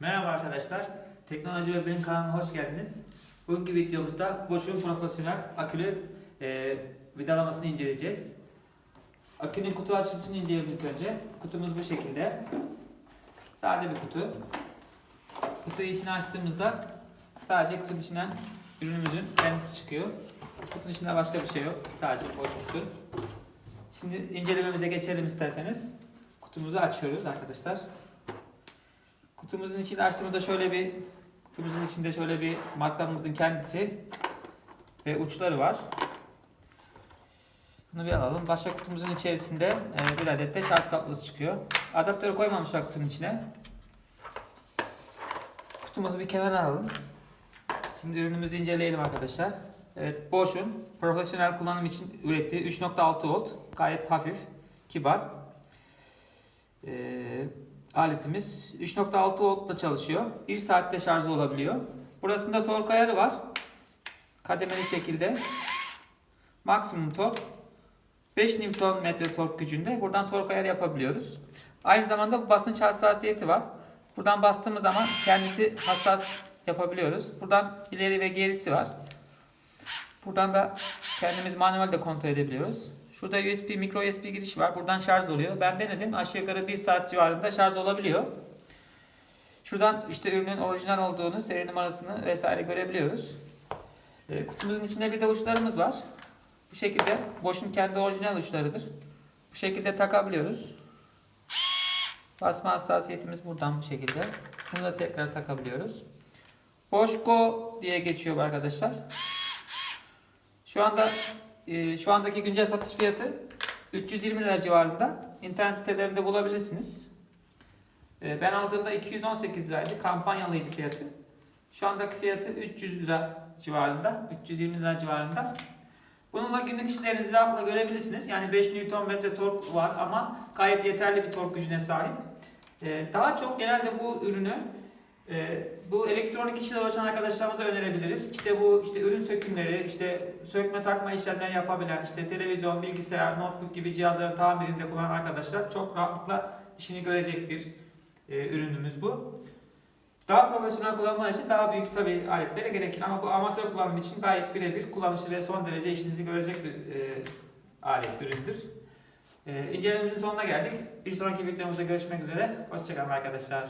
Merhaba arkadaşlar. Teknoloji ve Benim kanalıma hoş geldiniz. Bugünkü videomuzda Bosch'un profesyonel akülü e, vidalamasını inceleyeceğiz. Akünün kutu açılışını inceleyelim ilk önce. Kutumuz bu şekilde. Sade bir kutu. Kutuyu içine açtığımızda sadece kutunun içinden ürünümüzün kendisi çıkıyor. Kutunun içinde başka bir şey yok. Sadece boş kutu. Şimdi incelememize geçelim isterseniz. Kutumuzu açıyoruz arkadaşlar. Kutumuzun içini açtığımızda şöyle bir kutumuzun içinde şöyle bir matkabımızın kendisi ve uçları var. Bunu bir alalım. Başka kutumuzun içerisinde e, bir adet de şarj kablosu çıkıyor. Adaptörü koymamışlar kutunun içine. Kutumuzu bir kenara alalım. Şimdi ürünümüzü inceleyelim arkadaşlar. Evet, Bosch'un profesyonel kullanım için ürettiği 3.6 volt gayet hafif, kibar. Ee, aletimiz 3.6 voltla çalışıyor. 1 saatte şarj olabiliyor. Burasında tork ayarı var. Kademeli şekilde. Maksimum tork 5 Nm tork gücünde. Buradan tork ayarı yapabiliyoruz. Aynı zamanda basınç hassasiyeti var. Buradan bastığımız zaman kendisi hassas yapabiliyoruz. Buradan ileri ve gerisi var. Buradan da kendimiz manuel de kontrol edebiliyoruz. Şurada USB, micro USB girişi var. Buradan şarj oluyor. Ben denedim. Aşağı yukarı 1 saat civarında şarj olabiliyor. Şuradan işte ürünün orijinal olduğunu, seri numarasını vesaire görebiliyoruz. E, kutumuzun içinde bir de uçlarımız var. Bu şekilde Bosch'un kendi orijinal uçlarıdır. Bu şekilde takabiliyoruz. Basma hassasiyetimiz buradan bu şekilde. Bunu da tekrar takabiliyoruz. Go diye geçiyor arkadaşlar. Şu anda e, şu andaki güncel satış fiyatı 320 lira civarında. İnternet sitelerinde bulabilirsiniz. E, ben aldığımda 218 liraydı. Kampanyalıydı fiyatı. Şu andaki fiyatı 300 lira civarında. 320 lira civarında. Bununla günlük işlerinizi rahatlıkla görebilirsiniz. Yani 5 Nm tork var ama gayet yeterli bir tork gücüne sahip. E, daha çok genelde bu ürünü ee, bu elektronik işle uğraşan arkadaşlarımıza önerebilirim. İşte bu işte ürün sökümleri, işte sökme takma işlemleri yapabilen, işte televizyon, bilgisayar, notebook gibi cihazların tamirinde kullanan arkadaşlar çok rahatlıkla işini görecek bir e, ürünümüz bu. Daha profesyonel kullanımlar için daha büyük tabi aletlere gerekir ama bu amatör kullanım için gayet birebir kullanışlı ve son derece işinizi görecek bir e, alet, üründür. E, incelememizin sonuna geldik. Bir sonraki videomuzda görüşmek üzere. Hoşçakalın arkadaşlar.